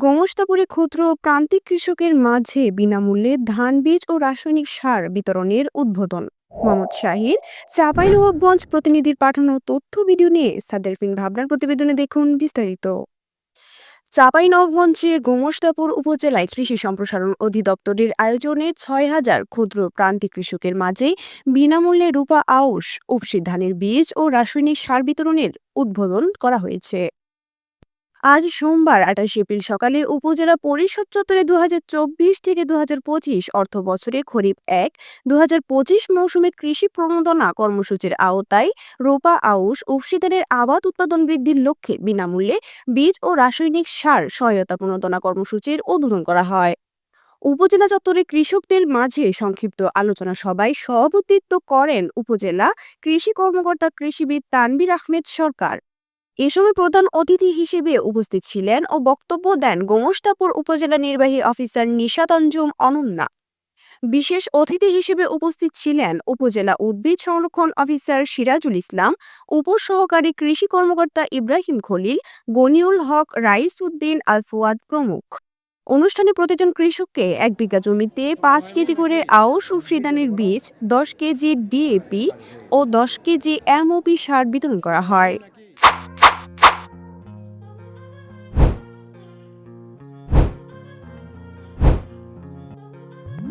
গোমস্তাপুরে ক্ষুদ্র প্রান্তিক কৃষকের মাঝে বিনামূল্যে ধান বীজ ও রাসায়নিক সার বিতরণের উদ্বোধন। মোহাম্মদ শাহির চাঁপাইনবাবগঞ্জ প্রতিনিধির পাঠানো তথ্য ভিডিও নিয়ে সাদের ফিন ভাবনার প্রতিবেদনে দেখুন বিস্তারিত। চাঁপাইনবাবগঞ্জের গোমস্তাপুর উপজেলায় কৃষি সম্প্রসারণ অধিদপ্তরের আয়োজনে ছয় হাজার ক্ষুদ্র প্রান্তিক কৃষকের মাঝে বিনামূল্যে রূপা আউশ উপসি ধানের বীজ ও রাসায়নিক সার বিতরণের উদ্বোধন করা হয়েছে। আজ সোমবার, আঠাশ এপ্রিল সকালে উপজেলা পরিষদ চত্বরে দু হাজার চব্বিশ থেকে দু অর্থ বছরে খরিফ এক দু মৌসুমে কৃষি প্রণোদনা কর্মসূচির আওতায় রোপা আউশ উফসিদারের আবাদ উৎপাদন বৃদ্ধির লক্ষ্যে বিনামূল্যে বীজ ও রাসায়নিক সার সহায়তা প্রণোদনা কর্মসূচির উদ্বোধন করা হয়। উপজেলা চত্বরে কৃষকদের মাঝে সংক্ষিপ্ত আলোচনা সভায় সভাপতিত্ব করেন উপজেলা কৃষি কর্মকর্তা কৃষিবিদ তানবির আহমেদ সরকার। এ সময় প্রধান অতিথি হিসেবে উপস্থিত ছিলেন ও বক্তব্য দেন গোমস্তাপুর উপজেলা নির্বাহী অফিসার নিশাত আঞ্জুম অনন্যা। বিশেষ অতিথি হিসেবে উপস্থিত ছিলেন উপজেলা উদ্ভিদ সংরক্ষণ অফিসার সিরাজুল ইসলাম, উপসহকারী কৃষি কর্মকর্তা ইব্রাহিম খলিল, গনিউল হক, রাইস উদ্দিন, আলফুয়াদ প্রমুখ। অনুষ্ঠানে প্রতিজন কৃষককে এক বিঘা জমিতে পাঁচ কেজি করে আউশ ও ফ্রিদানের বীজ, দশ কেজি ডিএপি ও দশ কেজি এমওপি সার বিতরণ করা হয়।